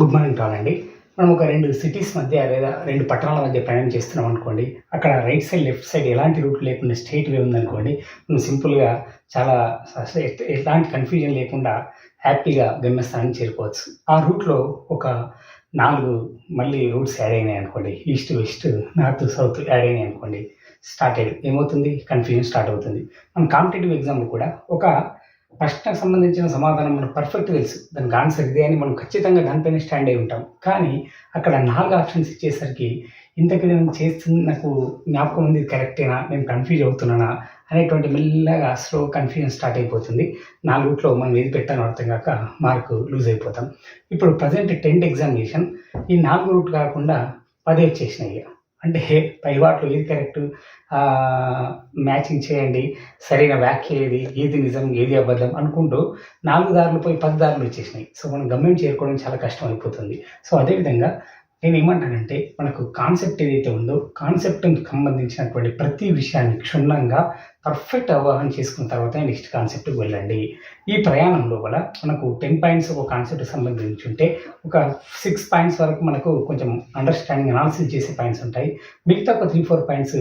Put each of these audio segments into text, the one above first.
Good morning tall అండి. మనం ఒక రెండు సిటీస్ మధ్య లేదా రెండు పట్టణాల మధ్య ప్రయాణం చేస్తున్నాం అనుకోండి అక్కడ రైట్ సైడ్ లెఫ్ట్ సైడ్ ఎలాంటి రూట్ లేకుండా స్ట్రైట్ వే ఉందనుకోండి మనం సింపుల్గా చాలా ఎలాంటి కన్ఫ్యూజన్ లేకుండా హ్యాపీగా గమ్యస్థానానికి చేరుకోవచ్చు. ఆ రూట్లో ఒక నాలుగు మళ్ళీ రూట్స్ యాడ్ అయినాయి అనుకోండి east west north south add అయినాయి అనుకోండి స్టార్ట్ అయ్యి ఏమవుతుంది? కన్ఫ్యూజన్ స్టార్ట్ అవుతుంది. మనం కాంపిటేటివ్ ఎగ్జామ్లో కూడా ఒక ప్రశ్నకు సంబంధించిన సమాధానం మనకు పర్ఫెక్ట్ తెలుసు. దానికి ఆన్సర్ ఇదే అని మనం ఖచ్చితంగా దానిపైన స్టాండ్ అయి ఉంటాం. కానీ అక్కడ నాలుగు ఆప్షన్స్ ఇచ్చేసరికి ఇంతకీ నేను చేస్తుంది నాకు జ్ఞాపకం ఉంది కరెక్టేనా నేను కన్ఫ్యూజ్ అవుతున్నానా? అనేటువంటి మెల్లగా స్లో కన్ఫ్యూజన్ స్టార్ట్ అయిపోతుంది. నాలుగుట్లో మనం ఏది పెట్టానో అర్థం కాక మార్కు లూజ్ అయిపోతాం. ఇప్పుడు ప్రజెంట్ టెన్త్ ఎగ్జామినేషన్ ఈ నాలుగు రూట్ కాకుండా పదే వచ్చేసినాయి ఇక. అంటే పై వాటిలో ఏది కరెక్ట్ మ్యాచింగ్ చేయండి సరైన వ్యాఖ్య ఏది ఏది నిజం ఏది అబద్ధం అనుకుంటూ నాలుగు దారులు పోయి పది దారులు వచ్చేసినాయి. సో మనం గమ్యం చేరుకోవడం చాలా కష్టం అయిపోతుంది సో అదేవిధంగా నేను ఏమంటానంటే మనకు కాన్సెప్ట్ ఏదైతే ఉందో కాన్సెప్ట్కి సంబంధించినటువంటి ప్రతి విషయాన్ని క్షుణ్ణంగా పర్ఫెక్ట్ అవగాహన చేసుకున్న తర్వాత నెక్స్ట్ కాన్సెప్ట్కి వెళ్ళండి. ఈ ప్రయాణం లోపల మనకు టెన్ పాయింట్స్ ఒక కాన్సెప్ట్కి సంబంధించి ఉంటే ఒక సిక్స్ పాయింట్స్ వరకు మనకు కొంచెం అండర్స్టాండింగ్ అనాలిసిస్ చేసే పాయింట్స్ ఉంటాయి. మిగతా ఒక three four points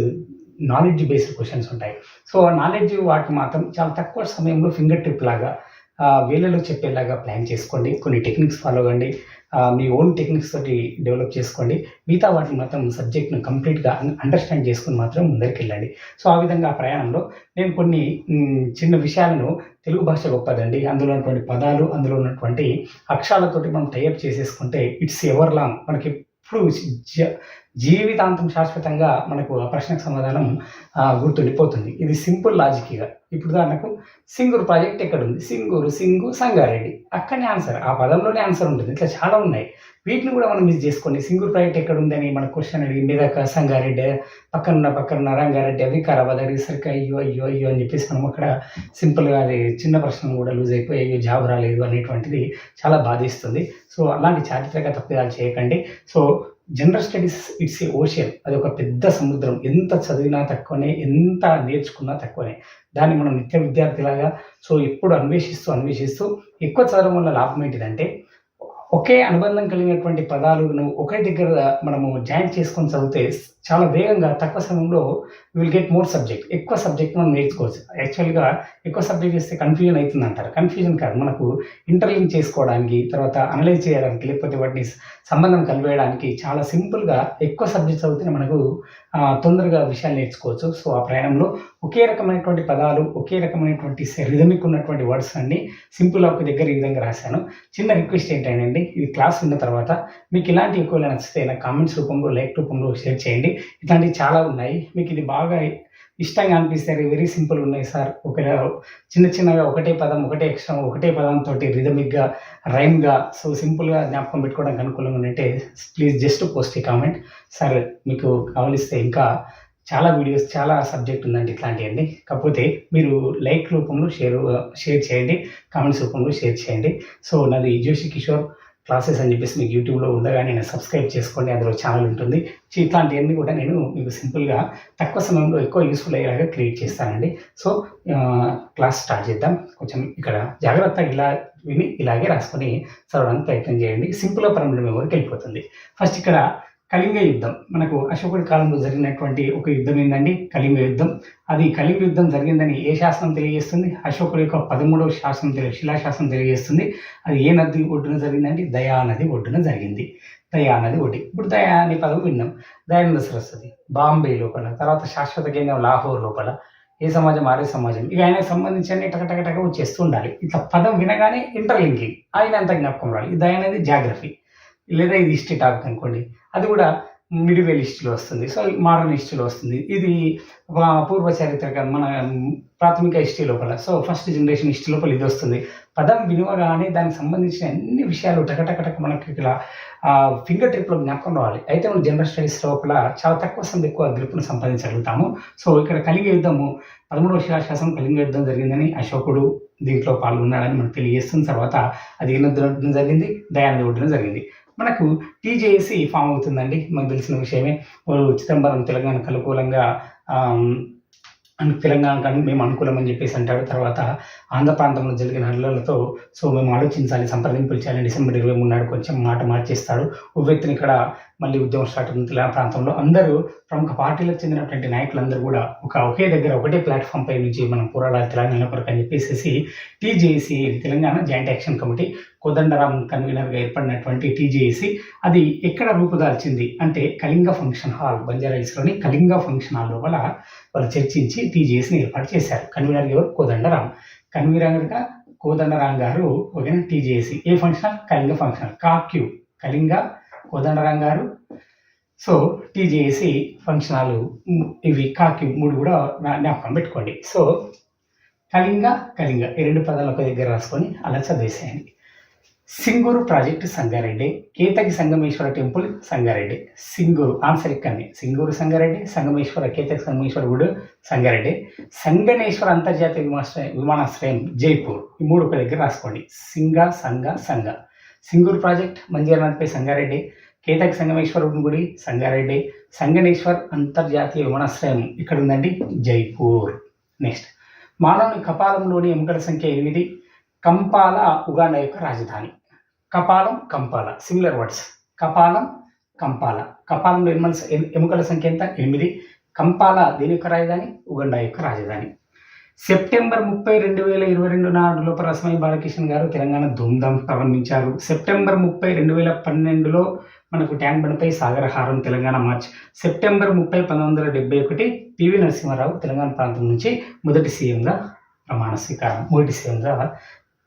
knowledge based questions ఉంటాయి. సో ఆ నాలెడ్జ్ వాటికి మాత్రం చాలా తక్కువ సమయంలో ఫింగర్ ట్రిప్ లాగా వీళ్ళలో చెప్పేలాగా ప్లాన్ చేసుకోండి కొన్ని టెక్నిక్స్ ఫాలో అవ్వండి మీ ఓన్ టెక్నిక్స్ తోటి డెవలప్ చేసుకోండి. మిగతా వాటిని మాత్రం సబ్జెక్ట్ను కంప్లీట్గా అండర్స్టాండ్ చేసుకుని మాత్రం ముందరికి వెళ్ళండి. సో ఆ విధంగా ఆ ప్రయాణంలో నేను కొన్ని చిన్న విషయాలను తెలుగు భాష గొప్పదండి. అందులో ఉన్నటువంటి పదాలు అందులో ఉన్నటువంటి అక్షరాలతోటి మనం టైప్ చేసేసుకుంటే ఇట్స్ ఎవర్ లాంగ్ మనకి ఎప్పుడు జ- జీవితాంతం శాశ్వతంగా మనకు ఆ ప్రశ్నకు సమాధానం ఆ, గుర్తుండిపోతుంది. ఇది సింపుల్ లాజిక్గా ఇప్పుడు ఉదాహరణకు సింగూరు ప్రాజెక్ట్ ఎక్కడ ఉంది సింగూరు సింగు సంగారెడ్డి. అక్కడనే ఆన్సర్. ఆ పదంలోనే ఆన్సర్ ఉంటుంది. ఇట్లా చాలా ఉన్నాయి. వీటిని కూడా మనం మిస్ చేసుకోండి. సింగిల్ ప్రాజెక్ట్ ఎక్కడ ఉందని మన క్వశ్చన్ అడిగి మీద సంగారెడ్డి పక్కన పక్కన రంగారెడ్డి వికారాబాద్ అడిగేసరికి అయ్యో అయ్యో అయ్యో అని చెప్పేసి మనం అక్కడ సింపుల్గా అది చిన్న ప్రశ్న కూడా లూజ్ అయిపోయి అయ్యో జాబ్ రాలేదు అనేటువంటిది చాలా బాధిస్తుంది. సో అలాంటి చారిత్రక తప్పిదాలు చేయకండి. So general studies it's a ocean అది ఒక పెద్ద సముద్రం. ఎంత చదివినా తక్కువనే ఎంత నేర్చుకున్నా తక్కువనే. దాన్ని మనం నిత్య విద్యార్థిలాగా సో ఎప్పుడు అన్వేషిస్తూ అన్వేషిస్తూ ఎక్కువ చదవడం వల్ల లాభం ఏంటిదంటే ఒకే అనుబంధం కలిగినటువంటి పదాలను ఒకే దగ్గర మనము జాయింట్ చేసుకొని చదివితే చాలా వేగంగా తక్కువ సమయంలో విల్ గెట్ మోర్ సబ్జెక్ట్ ఎక్కువ సబ్జెక్ట్ మనం నేర్చుకోవచ్చు. యాక్చువల్గా ఎక్కువ సబ్జెక్ట్ చేస్తే కన్ఫ్యూజన్ అవుతుంది అంటారు కన్ఫ్యూజన్ కాదు. మనకు ఇంటర్లింక్ చేసుకోవడానికి తర్వాత అనలైజ్ చేయడానికి లేకపోతే వాటిని సంబంధం కలిపేయడానికి చాలా సింపుల్గా ఎక్కువ సబ్జెక్ట్స్ అవుతూనే మనకు తొందరగా విషయాలు నేర్చుకోవచ్చు. సో ఆ ప్రయాణంలో ఒకే రకమైనటువంటి పదాలు ఒకే రకమైనటువంటి రిథమిక్ ఉన్నటువంటి వర్డ్స్ అన్ని సింపుల్ ఒక దగ్గర ఈ విధంగా రాశాను. చిన్న రిక్వెస్ట్ ఏంటంటే ఇది క్లాస్ ఉన్న తర్వాత మీకు ఇలాంటి ఎక్కువ నచ్చితే నా కామెంట్స్ రూపంలో లైక్ రూపంలో షేర్ చేయండి. ఇట్లాంటివి చాలా ఉన్నాయి. మీకు ఇది బాగా ఇష్టంగా అనిపిస్తే వెరీ సింపుల్ ఉన్నాయి సార్. ఒక చిన్న చిన్నగా ఒకటే పదం ఒకటే అక్షరం ఒకటే పదంతో రిథమిక్గా రైమ్గా సో సింపుల్గా జ్ఞాపకం పెట్టుకోవడానికి అనుకూలంగా ఉంటే ప్లీజ్ జస్ట్ పోస్ట్ ఈ కామెంట్ సార్ మీకు కావలిస్తే ఇంకా చాలా వీడియోస్ చాలా సబ్జెక్ట్ ఉందండి ఇట్లాంటివన్నీ కాకపోతే మీరు లైక్ రూపంలో షేర్ షేర్ చేయండి కామెంట్స్ రూపంలో షేర్ చేయండి. సో నాది జోషి కిషోర్. క్లాసెస్ అని చెప్పేసి మీకు యూట్యూబ్లో ఉండగా నేను సబ్స్క్రైబ్ చేసుకోండి అందులో ఛానల్ ఉంటుంది. సో ఇట్లాంటివన్నీ కూడా నేను మీకు సింపుల్గా తక్కువ సమయంలో ఎక్కువ యూస్ఫుల్ అయ్యేలాగా క్రియేట్ చేస్తానండి. సో క్లాస్ స్టార్ట్ చేద్దాం. కొంచెం ఇక్కడ జాగ్రత్తగా ఇలా విని ఇలాగే రాసుకొని చదవడానికి ప్రయత్నం చేయండి. సింపుల్గా పరమైన మేము వెళ్ళిపోతుంది. ఫస్ట్ ఇక్కడ కళింగ యుద్ధం. మనకు అశోకుడి కాలంలో జరిగినటువంటి ఒక యుద్ధం ఏంటండి కళింగ యుద్ధం. అది కళింగ యుద్ధం జరిగిందని ఏ శాసనం తెలియజేస్తుంది? అశోకుడి యొక్క పదమూడవ శాసనం తెలియ శిలాశాసనం తెలియజేస్తుంది. అది ఏ నది ఒడ్డున జరిగిందండి? దయా నది ఒడ్డున జరిగింది. దయా నది ఒడ్డి. ఇప్పుడు దయా అనే పదం విన్నాం. దయానంద సరస్వతి బాంబే లోపల తర్వాత శాశ్వత కేంద్రం లాహోర్ లోపల ఏ సమాజం? ఆర్య సమాజం. ఇవి ఆయనకు సంబంధించి అన్ని టక వచ్చేస్తూ ఉండాలి. ఇట్లా పదం వినగానే ఇంటర్లింకింగ్ ఆయన అంత జ్ఞాపకం రావాలి. ఇది దయ అనేది జాగ్రఫీ లేదా ఇది హిస్టరీ టాపిక్ అనుకోండి అది కూడా మిడివేల్ హిస్టరీలో వస్తుంది. సో మోడర్న్ హిస్టరీలో వస్తుంది. ఇది పూర్వ చరిత్రక మన ప్రాథమిక హిస్టరీ లోపల. సో ఫస్ట్ జనరేషన్ హిస్టరీ లోపల ఇది వస్తుంది. పదం వినవగానే దానికి సంబంధించిన అన్ని విషయాలు టకటకటక మనకి ఇలా ఫింగర్ ట్రిప్లో జ్ఞాపకం రావాలి. అయితే మనం జనరల్ స్టడీస్ లోపల చాలా తక్కువ సమయం ఎక్కువ గ్రిప్ను సంపాదించగలుగుతాము. సో ఇక్కడ కలిగి యుద్ధము పదమూడవ శిలాశాసనం కళింగ యుద్ధం జరిగిందని అశోకుడు దీంట్లో పాల్గొన్నాడని మనకు తెలియజేస్తున్న తర్వాత అది ఏ జరిగింది. దయానంద ఒడ్డున జరిగింది. మనకు టీజేఏసీ ఫామ్ అవుతుందండి. మనకు తెలిసిన విషయమే. వాళ్ళు చిదంబరం తెలంగాణకు అనుకూలంగా అను తెలంగాణకు మేము అనుకూలం అని చెప్పేసి అంటాడు తర్వాత ఆంధ్ర ప్రాంతంలో జరిగిన హల్లులతో సో మేము ఆలోచించాలి సంప్రదింపులు చేయాలి. డిసెంబర్ ఇరవై మూడు నాడు కొంచెం మాట మార్చేస్తాడు. ఉవ్వెత్తిని ఇక్కడ మళ్ళీ ఉద్యమం స్టార్ట్ అవుతుంది. తెలంగాణ ప్రాంతంలో అందరూ ప్రముఖ పార్టీలకు చెందినటువంటి నాయకులందరూ కూడా ఒక ఒకే దగ్గర ఒకటే ప్లాట్ఫామ్ పై నుంచి మనం పోరాడాలి తెలంగాణ కొరకు అని చెప్పేసి TJAC Telangana joint action committee Kodandaram కన్వీనర్గా ఏర్పడినటువంటి టీజేఏసీ. అది ఎక్కడ రూపుదాల్చింది అంటే కళింగ ఫంక్షన్ హాల్ బంజారాహిల్స్లోని కళింగ ఫంక్షన్ హాల్ లోపల వాళ్ళు చర్చించి టీజేసిని ఏర్పాటు చేశారు. కన్వీనర్ ఎవరు? కోదండరాం కన్వీనర్గా కోదండరాం గారు ఓకేనా టీజేసి ఏ function? Hall Kalinga function hall. కాక్యూ. Kalinga Kodandaram గారు. సో టీజేసి ఫంక్షన్ హాల్ ఇవి కాకి మూడు కూడా నా- జ్ఞాపకం పెట్టుకోండి. సో కళింగ కళింగ ఈ రెండు పదాలు ఒక దగ్గర రాసుకొని అలా చదివేసేయండి. Singur project Sangareddy Ketaki Sangameshwara temple Sangareddy Singur answer ఇక్కడనే సింగూరు సంగారెడ్డి సంగమేశ్వర కేతకి సంగమేశ్వర గుడి సంగారెడ్డి సంగనేశ్వర అంతర్జాతీయ విమానాశ్రయం విమానాశ్రయం జైపూర్ ఈ మూడు ఒక దగ్గర రాసుకోండి. సింగ సంగ సంగ. సింగూరు ప్రాజెక్ట్ మంజీరనాథ్పై సంగారెడ్డి కేతక్ సంగమేశ్వర గుడి సంగారెడ్డి సంగణేశ్వర్ అంతర్జాతీయ విమానాశ్రయం ఇక్కడ ఉందండి జైపూర్. నెక్స్ట్ మానవుని కపాలంలోని ఎముకల సంఖ్య ఎనిమిది కంపాల ఉగాండా యొక్క రాజధాని. కపాలం కంపాల సిమిలర్ వర్డ్స్ కపాలం కంపాల. కపాలంలో ఎముకల సంఖ్య ఎంత? ఎనిమిది. కంపాల దేని యొక్క రాజధాని? ఉగండా యొక్క రాజధాని. సెప్టెంబర్ ముప్పై రెండు వేల ఇరవై రెండు నాడు లోపల బాలకృష్ణ గారు తెలంగాణ ధూమ్ధాం ప్రారంభించారు. సెప్టెంబర్ ముప్పై రెండు వేల పన్నెండులో మనకు ట్యాంక్ బండ్పై సాగరహారం తెలంగాణ మార్చ్. సెప్టెంబర్ ముప్పై పంతొమ్మిది వందల డెబ్బై ఒకటి పివి నరసింహారావు తెలంగాణ ప్రాంతం నుంచి మొదటి సీఎంగా ప్రమాణ స్వీకారం మొదటి సీఎంగా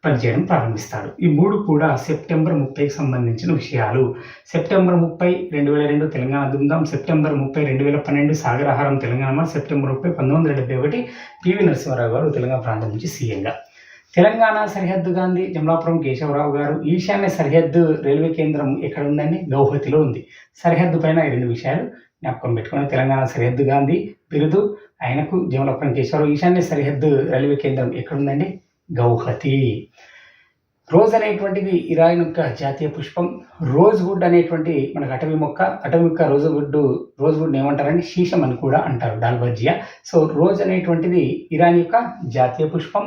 పనిచేయడం ప్రారంభిస్తాడు. ఈ మూడు కూడా సెప్టెంబర్ ముప్పైకి సంబంధించిన విషయాలు. సెప్టెంబర్ ముప్పై రెండు వేల రెండు తెలంగాణ దుందాం సెప్టెంబర్ ముప్పై రెండు వేల పన్నెండు సాగరహారం తెలంగాణ సెప్టెంబర్ ముప్పై పంతొమ్మిది వందల డెబ్బై ఒకటి పివి నరసింహారావు గారు తెలంగాణ ప్రాంతం నుంచి సీఎంగా తెలంగాణ సరిహద్దు గాంధీ జమలాపురం కేశవరావు గారు ఈశాన్య సరిహద్దు రైల్వే కేంద్రం ఎక్కడ ఉందండి? గౌహతిలో ఉంది. సరిహద్దు పైన ఈ రెండు విషయాలు జ్ఞాపకం పెట్టుకుని తెలంగాణ సరిహద్దు గాంధీ బిరుదు ఆయనకు జమలాపురం కేశవరావు ఈశాన్య సరిహద్దు రైల్వే కేంద్రం ఎక్కడ ఉందండి? గౌహతి. రోజ్ అనేటువంటిది ఇరాన్ యొక్క జాతీయ పుష్పం. రోజ్ వుడ్ అనేటువంటి మనకు అటవీ మొక్క అటవీ మొక్క రోజ్ వుడ్ రోజ్ వుడ్ ఏమంటారంటే శీషం అని కూడా అంటారు డాల్బర్జియా. సో రోజ్ అనేటువంటిది ఇరాన్ యొక్క జాతీయ పుష్పం.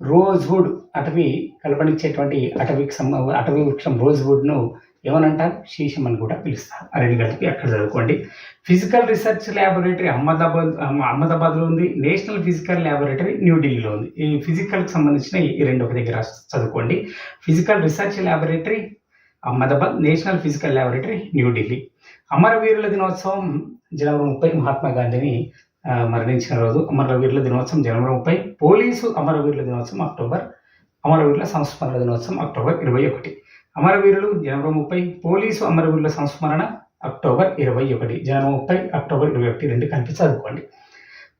రోజ్ వుడ్ అటవీ కల్పనించేటువంటి అటవీకి సంబ అటవీ వృక్షం రోజ్ వుడ్ను ఏమనంటారు? శీషం అని కూడా పిలుస్తారు. ఆ రెండు కలిపి అక్కడ చదువుకోండి. ఫిజికల్ రీసెర్చ్ ల్యాబొరేటరీ అహ్మదాబాద్ అహ్మదాబాద్లో ఉంది. నేషనల్ ఫిజికల్ ల్యాబొరేటరీ న్యూఢిల్లీలో ఉంది. ఈ ఫిజికల్కి సంబంధించిన ఈ రెండు ఒక దగ్గర చదువుకోండి. Physical research laboratory Ahmedabad national physical laboratory New Delhi అమరవీరుల దినోత్సవం జనవరి ముప్పై మహాత్మా గాంధీని మరణించిన రోజు అమరవీరుల దినోత్సవం జనవరి ముప్పై. పోలీసు అమరవీరుల దినోత్సవం అక్టోబర్ అమరవీరుల సంస్మరణ దినోత్సవం అక్టోబర్ ఇరవై ఒకటి. అమరవీరులు జనవరి ముప్పై పోలీసు అమరవీరుల సంస్మరణ అక్టోబర్ ఇరవై ఒకటి జనవరి ముప్పై అక్టోబర్ ఇరవై ఒకటి రెండు కలిపి చదువుకోండి.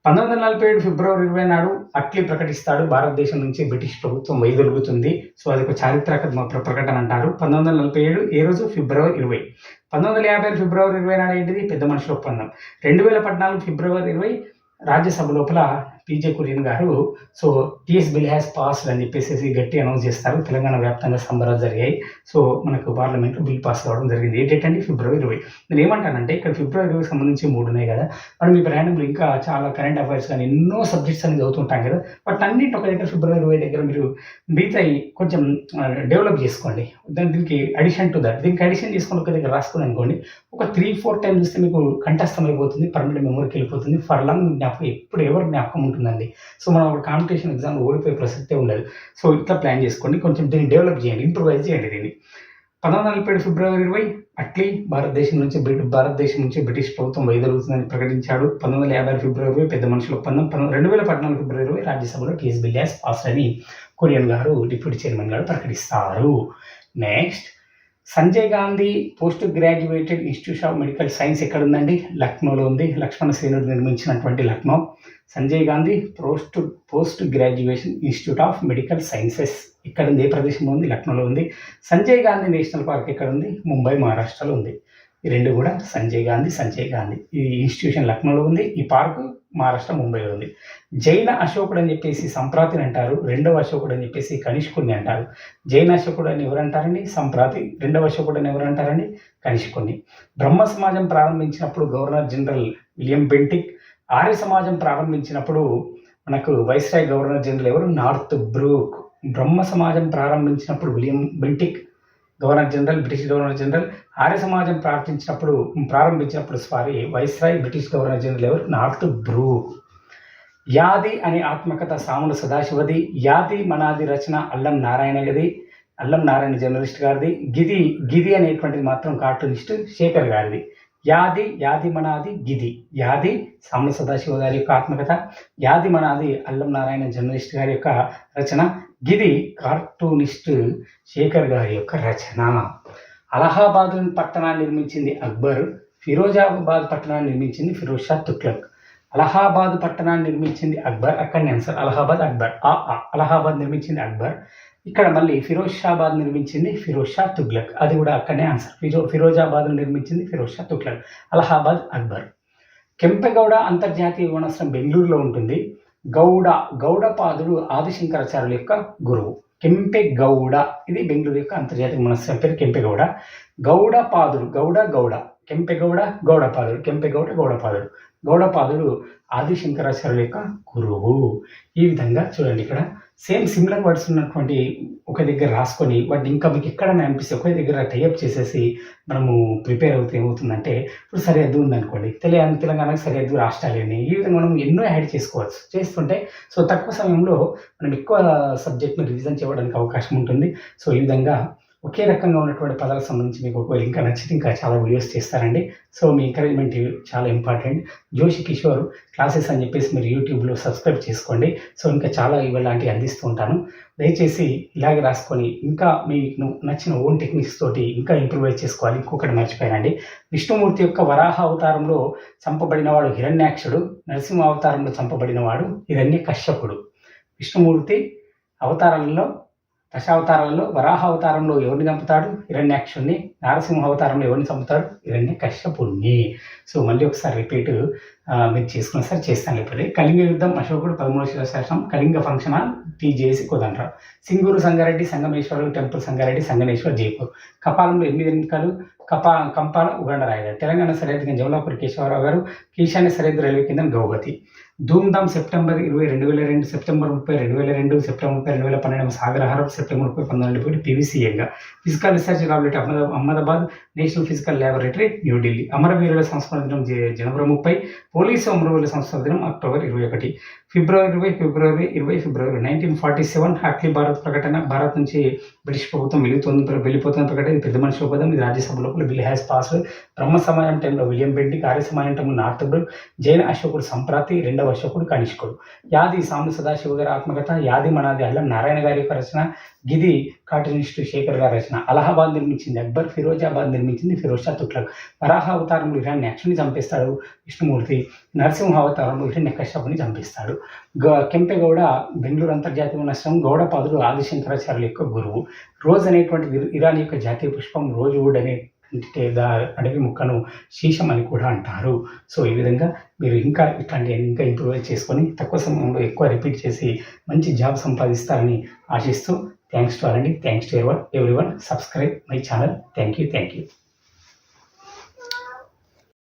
పంతొమ్మిది వందల నలభై ఏడు ఫిబ్రవరి ఇరవై నాడు అట్లీ ప్రకటిస్తాడు భారతదేశం నుంచి బ్రిటిష్ ప్రభుత్వం వైదొలుగుతుంది. సో అది ఒక చారిత్రక ప్ర- ప్రకటన అంటారు. పంతొమ్మిది వందల నలభై ఏడు ఏ రోజు? ఫిబ్రవరి ఇరవై. పంతొమ్మిది వందల యాభై ఆరు ఫిబ్రవరి ఇరవై నాడు ఏంటిది? పెద్ద మనుషుల ఒప్పందం. రెండు వేల పద్నాలుగు ఫిబ్రవరి ఇరవై రాజ్యసభ లోపల పీజే కురియన్ గారు so TS bill has passed అని చెప్పేసి గట్టి అనౌన్స్ చేస్తారు. తెలంగాణ వ్యాప్తంగా సంబరాలు జరిగాయి. సో మనకు పార్లమెంట్లో బిల్ పాస్ కావడం జరిగింది. ఏంటంటే ఫిబ్రవరి ఇరవై. నేను ఏమంటానంటే ఇక్కడ ఫిబ్రవరి ఇరవై సంబంధించి మూడు ఉన్నాయి కదా. మనం ఈ ప్రయాణంలో ఇంకా చాలా కరెంట్ అఫైర్స్ కానీ ఎన్నో సబ్జెక్ట్స్ అనేది చదువుతుంటాం కదా. బట్ అన్నింటి ఒక దగ్గర ఫిబ్రవరి ఇరవై దగ్గర మీరు మిగతా కొంచెం డెవలప్ చేసుకోండి. దాని దీనికి అడిషన్ టు దట్ దీనికి అడిషన్ చేసుకుని ఒక దగ్గర రాసుకుని అనుకోండి ఒక త్రీ ఫోర్ టైమ్స్ చూస్తే మీకు కంఠస్థం అయిపోతుంది పర్మనెంట్ మెమరీకి వెళ్ళిపోతుంది. ఫర్ లాంగ్ జ్ఞాపకం ఎప్పుడు ఎవరు జ్ఞాపకం ఉంటుందండి. సో మనం ఒక కాంపిటీషన్ ఎగ్జామ్ ఓడిపోయే ప్రసక్తే ఉండదు. సో ఇట్లా ప్లాన్ చేసుకోండి. కొంచెం దీన్ని డెవలప్ చేయండి ఇంప్రూవైజ్ చేయండి దీన్ని. పంతొమ్మిది వందల నలభై ఏడు ఫిబ్రవరి ఇరవై అట్లీ భారతదేశం నుంచి బ్రిటి భారతదేశం నుంచి బ్రిటిష్ ప్రభుత్వం వైదొలుగుతుందని ప్రకటించాడు. పంతొమ్మిది వందల యాభై ఆరు ఫిబ్రవరి ఇరవై పెద్ద మనుషుల ఒప్పందం. పంతొమ్మిది రెండు వేల పద్నాలుగు ఫిబ్రవరి ఇరవై రాజ్యసభలో టీఎస్ బిల్యాస్ పాస్ అని కొరియన్ గారు డిప్యూటీ చైర్మన్ గారు ప్రకటిస్తారు. Next Sanjay Gandhi post graduated institute of medical science ఎక్కడ ఉందండి లక్నోలో ఉంది. లక్ష్మణ సేనుడు నిర్మించినటువంటి Lucknow. Sanjay Gandhi post post graduation institute of medical sciences ఇక్కడ ఉంది ఏ ప్రదేశంలో ఉంది? లక్నోలో ఉంది. సంజయ్ గాంధీ నేషనల్ పార్క్ ఎక్కడ ఉంది ముంబై మహారాష్ట్రలో ఉంది. ఈ రెండు కూడా సంజయ్ గాంధీ సంజయ్ గాంధీ. ఈ ఇన్స్టిట్యూషన్ లక్నోలో ఉంది. ఈ పార్కు మహారాష్ట్ర ముంబైలో ఉంది. జైన అశోకుడు అని చెప్పేసి సంప్రాతిని అంటారు రెండవ అశోకుడు అని చెప్పేసి కనిష్కుడిని అంటారు. జైన అశోకుడు అని ఎవరంటారండి సంప్రాతి రెండవ అశోకుడు అని ఎవరంటారండి కనిష్కుడిని. బ్రహ్మ సమాజం ప్రారంభించినప్పుడు governor general William Bentinck Arya Samaj ప్రారంభించినప్పుడు మనకు వైస్రాయ్ గవర్నర్ జనరల్ ఎవరు? Northbrook. బ్రహ్మ సమాజం ప్రారంభించినప్పుడు William Bentinck governor general British governor general Arya Samaj ప్రార్థించినప్పుడు ప్రారంభించినప్పుడు sorry viceroy British governor general ఎవరు? Northbrook. యాది అనే ఆత్మకథ సాముల సదాశివది. యాది మనాది రచన అల్లం నారాయణ గది అల్లం నారాయణ జర్నలిస్ట్ గారిది. గిది గిది అనేటువంటిది మాత్రం కార్టూనిస్ట్ శేఖర్ గారిది. యాది యాది మనాది గిది. యాది సాముల సదాశివ గారి యొక్క ఆత్మకథ. యాది మనాది అల్లం నారాయణ జర్నలిస్ట్ గారి యొక్క రచన. గిది కార్టూనిస్ట్ శేఖర్ గారి యొక్క రచన. అలహాబాద్ పట్టణాన్ని నిర్మించింది అక్బర్ ఫిరోజాబాద్ పట్టణాన్ని నిర్మించింది ఫిరోజ్ షా తుగ్లక్. అలహాబాద్ పట్టణాన్ని నిర్మించింది అక్బర్ అక్కడనే ఆన్సర్ అలహాబాద్ అక్బర్. ఆ ఆ. అలహాబాద్ నిర్మించింది అక్బర్. ఇక్కడ మళ్ళీ ఫిరోజ్ షాబాద్ నిర్మించింది ఫిరోజ్ షా తుగ్లక్. అది కూడా అక్కడనే ఆన్సర్. ఫిరో ఫిరోజాబాద్ నిర్మించింది ఫిరోజ్ షా తుగ్లక్. అలహాబాద్ అక్బర్. కెంపెగౌడ అంతర్జాతీయ విమానాశ్రయం బెంగళూరులో ఉంటుంది. గౌడ గౌడపాదుడు ఆదిశంకరాచార్యుల యొక్క గురువు. కెంపెగౌడ ఇది బెంగళూరు యొక్క అంతర్జాతీయ మనస్సు. పేరు కెంపెగౌడ గౌడపాదుడు గౌడ గౌడ. కెంపెగౌడ గౌడపాదుడు కెంపెగౌడ గౌడపాదుడు గౌడపాదుడు ఆదిశంకరాచార్యుల యొక్క గురువు. ఈ విధంగా చూడండి ఇక్కడ. సేమ్ సిమిలర్ వర్డ్స్ ఉన్నటువంటి ఒక దగ్గర రాసుకొని వాటిని ఇంకా మీకు ఎక్కడైనా అనిపిస్తే ఒక దగ్గర టైప్ చేసేసి మనము ప్రిపేర్ అవుతే ఏమవుతుందంటే ఇప్పుడు సరిహద్దు ఉందనుకోండి. తెలంగాణ తెలంగాణకు సరిహద్దు రాష్ట్రాలు అని ఈ విధంగా మనం ఎన్నో యాడ్ చేసుకోవచ్చు. చేస్తుంటే సో తక్కువ సమయంలో మనం ఎక్కువ సబ్జెక్ట్ను రివిజన్ చేయడానికి అవకాశం ఉంటుంది. సో ఈ విధంగా ఒకే రకంగా ఉన్నటువంటి పదాలకు సంబంధించి మీకు ఒకవేళ ఇంకా నచ్చితే ఇంకా చాలా వీడియోస్ చేస్తారండి సో మీ ఎంకరేజ్మెంట్ చాలా ఇంపార్టెంట్ జోషి కిషోర్ క్లాసెస్ అని చెప్పేసి మీరు యూట్యూబ్లో సబ్స్క్రైబ్ చేసుకోండి. సో ఇంకా చాలా ఇలాంటివి అందిస్తూ ఉంటాను. దయచేసి ఇలాగే రాసుకొని ఇంకా మీకు నచ్చిన ఓన్ టెక్నిక్స్ తోటి ఇంకా ఇంప్రూవైజ్ చేసుకోవాలి. ఇంకొకటి మర్చిపోయానండి. విష్ణుమూర్తి యొక్క వరాహ అవతారంలో చంపబడినవాడు హిరణ్యాక్షుడు నరసింహ అవతారంలో చంపబడినవాడు హిరణ్య కశ్యపుడు. విష్ణుమూర్తి అవతారంలో దశావతారాలలో వరాహ అవతారంలో ఎవరిని చంపుతాడు? హిరణ్యాక్షుణ్ణి నారసింహ అవతారంలో ఎవరిని చంపుతాడు? హిరణ్య కశ్యపుణ్ణి సో మళ్ళీ ఒకసారి రిపీట్ మీరు చేసుకున్న సార్ చేస్తాను లేకపోతే కళింగ యుద్ధం అశోకుడు పదమూడు శివశాసనం Kalinga function hall TJC Kodandarao Singur Sangareddy సంగమేశ్వరుడు temple Sangareddy Sangameshwar Jaipur. కపాలంలో ఎనిమిది ఎన్నికలు కపా కంపాల ఉగండ తెలంగాణ సరిహద్దు కింద జమలాపూర్ కేశవరావు గారు ఈశాన్య సరిహద్దు రైల్వే కింద గౌహతి. ధూమ్ధామ్ సెప్టెంబర్ ఇరవై రెండు వేల రెండు సెప్టెంబర్ ముప్పై రెండు వేల రెండు సెప్టెంబర్ ముప్పై రెండు వేల పన్నెండు సాగరహారం సెప్టెంబర్ ముప్పై పంతొమ్మిది పోయి పీవీసీఏగా physical research laboratory అహ్మదా Ahmedabad national physical laboratory New Delhi అమరవీరుల సంస్మరణ దినం జనవరి ముప్పై పోలీసు అమరవీరుల సంస్మరణ దినం అక్టోబర్ ఇరవై ఒకటి. ఫిబ్రవరి ఇరవై ఫిబ్రవరి ఇరవై ఫిబ్రవరి నైన్టీన్ ఫార్టీ సెవెన్ హాక్లీ భారత్ ప్రకటన భారత్ నుంచి బ్రిటిష్ ప్రభుత్వం వెలుగుతుంది వెళ్ళిపోతున్న ప్రకటన ఇది పెద్ద మనిషి ఉపదం ఇది రాజ్యసభ లోపల బిల్ హ్యాస్ పాస్ బ్రహ్మ సమాజం టైంలో విలియం బెడ్డి కార్య సమాజం టైంలో నార్త్ బ్రూక్ జైన్ అశోకుడు సంప్రాతి రెండవ అశోకుడు కనిష్కుడు యాది సాము సదాశివ గారి ఆత్మకథ యాది మనాది అల్లం నారాయణ గారి యొక్క రచన గిది కార్టూనిస్ట్ శేఖర్ గారి రచన అలహాబాద్ నిర్మించింది అక్బర్ ఫిరోజాబాద్ నిర్మించింది ఫిరోజ్ షా వరాహ అవతారంలో హిరణ్య యాక్షుని చంపేస్తాడు విష్ణుమూర్తి నరసింహ అవతారంలో హిరణ్య కశ్యపుని చంపిస్తాడు కెంపెగౌడ బెంగళూరు అంతర్జాతీయ నష్టం గౌడపాదుడు ఆదిశంకరాచార్యుల యొక్క గురువు రోజ్ అనేటువంటి ఇర్- ఇరాన్ యొక్క జాతీయ పుష్పం రోజ్ వుడ్ అనే అంటే దా అడవి ముక్కను శీషం అని కూడా అంటారు. సో ఈ విధంగా మీరు ఇంకా ఇట్లాంటి ఇంకా ఇంప్రూవ్ చేసుకొని తక్కువ సమయంలో ఎక్కువ రిపీట్ చేసి మంచి జాబ్ సంపాదిస్తారని ఆశిస్తూ థ్యాంక్స్ టు ఆర్ అండి. Thanks to ever everyone subscribe my channel. Thank you thank you.